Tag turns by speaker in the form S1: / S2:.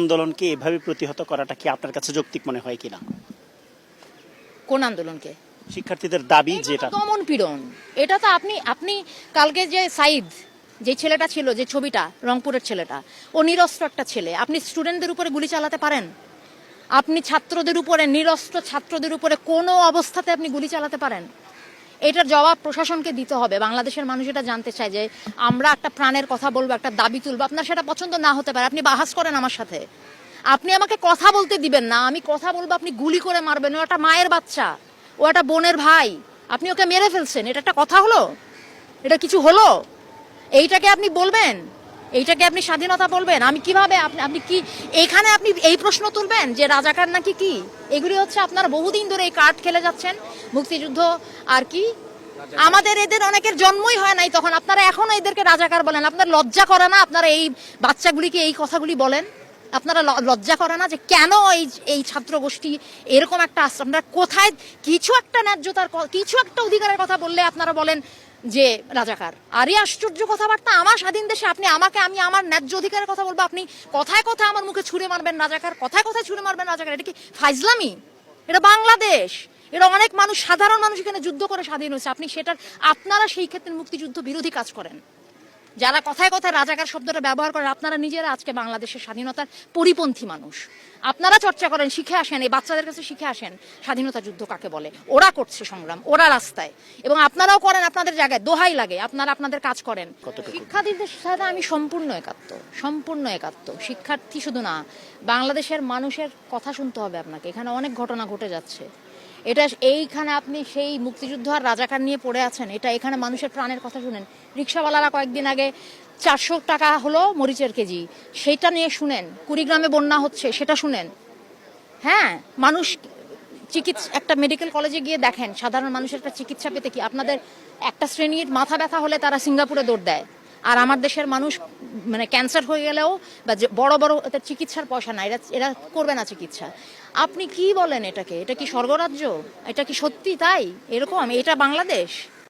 S1: আন্দোলনকে এভাবে প্রতিহত করাটা কি আপনার কাছে যৌক্তিক মনে হয় কিনা?
S2: কোন আন্দোলনকে?
S1: শিক্ষার্থীদের দাবি যেটা।
S2: দমন পীড়ন। এটা তো আপনি আপনি কালকে যে সাইদ যে ছেলেটা ছিল যে ছবিটা রংপুরের ছেলেটা ও নিরস্ত্র একটা ছেলে আপনি স্টুডেন্টদের উপরে গুলি চালাতে পারেন? আপনি ছাত্রদের উপরে নিরস্ত্র ছাত্রদের উপরে কোনো অবস্থাতে আপনি গুলি চালাতে পারেন? এটার জবাব প্রশাসনকে দিতে হবে। বাংলাদেশের মানুষ এটা জানতে চায় যে আমরা একটা প্রাণের কথা বলব, একটা দাবি তুলবো। আপনার সেটা পছন্দ না হতে পারে। আপনি বাহাস করেন আমার সাথে। আপনি আমাকে কথা বলতে দিবেন না। আমি কথা বলব, আপনি গুলি করে মারবেন। ও একটা মায়ের বাচ্চা। ও একটা বোনের ভাই। আপনি ওকে মেরে ফেলছেন। এটা একটা কথা হলো? এটা কিছু হলো? এইটাকে আপনি বলবেন? এইটাকে আপনি স্বাধীনতা বলবেন? আমি কীভাবে আপনি আপনি কি এখানে আপনি এই প্রশ্ন তুলবেন যে রাজাকার নাকি কি? এগুলি হচ্ছে আপনারা বহুদিন ধরে এই কার্ড খেলে যাচ্ছেন মুক্তিযুদ্ধ আর কি। আমাদের এদের অনেকের জন্মই হয় নাই তখন। আপনারা এখনও এদেরকে রাজাকার বলেন। আপনার লজ্জা করে না আপনারা এই বাচ্চাগুলিকে এই কথাগুলি বলেন? আপনারা লজ্জা করে না যে কেন এই এই ছাত্র গোষ্ঠী এরকম একটা আশ্রম? আপনারা কোথায় কিছু একটা ন্যায্যতার কিছু একটা অধিকারের কথা বললে আপনারা বলেন যে, রাজাকার আরে আশ্চর্য কথাবার্তা আমার স্বাধীন দেশে আপনি আমাকে, আমি আমার ন্যায্য অধিকারের কথা বলব, আপনি কথায় কথায় আমার মুখে ছুঁড়ে মারবেন রাজাকার, কথায় কথায় ছুঁড়ে মারবেন রাজাকার, এটা কি ফাইজলামি এটা বাংলাদেশ। এটা অনেক মানুষ, সাধারণ মানুষ এখানে যুদ্ধ করে স্বাধীন হয়েছে। আপনি সেটার, আপনারা সেই ক্ষেত্রে মুক্তিযুদ্ধ বিরোধী কাজ করেন। যারা কথায় কথায় রাজাকার শব্দটা ব্যবহার করেন আপনারা নিজেরা আজকে বাংলাদেশের স্বাধীনতার পরিপন্থী মানুষ। আপনারা চর্চা করেন শিখে আসেন এই বাচ্চাদের কাছে শিখে আসেন স্বাধীনতা যুদ্ধ কাকে বলে? ওরা করছে সংগ্রাম ওরা রাস্তায়। এবং আপনারাও করেন আপনাদের জায়গায় দোহাই লাগে আপনারা আপনাদের কাজ করেন? শিক্ষার্থীদের সাথে আমি সম্পূর্ণ একাত্ম সম্পূর্ণ একাত্ম। শিক্ষার্থী শুধু না বাংলাদেশের মানুষের কথা শুনতে হবে আপনাকে। এখানে অনেক ঘটনা ঘটে যাচ্ছে। এটা এইখানে আপনি সেই মুক্তিযুদ্ধ আর রাজাকার নিয়ে পড়ে আছেন, এটা এখানে মানুষের প্রাণের কথা শুনেন। রিক্সাওয়ালারা কয়েকদিন আগে চারশো টাকা হলো মরিচের কেজি সেটা নিয়ে শুনেন। কুড়িগ্রামে বন্যা হচ্ছে, সেটা শুনেন। হ্যাঁ মানুষ চিকিৎসা, একটা মেডিকেল কলেজে গিয়ে দেখেন, সাধারণ মানুষের একটা চিকিৎসা পেতে কি আপনাদের একটা শ্রেণির মাথা ব্যথা হলে তারা সিঙ্গাপুরে দৌড় দেয়। আর আমার দেশের মানুষ মানে ক্যান্সার হয়ে গেলেও বা যে বড় বড় এটা চিকিৎসার পয়সা না এরা এরা করবে না চিকিৎসা। আপনি কি বলেন এটাকে? এটা কি স্বর্গরাজ্য? এটা কি সত্যি তাই? এরকম? এটা বাংলাদেশ?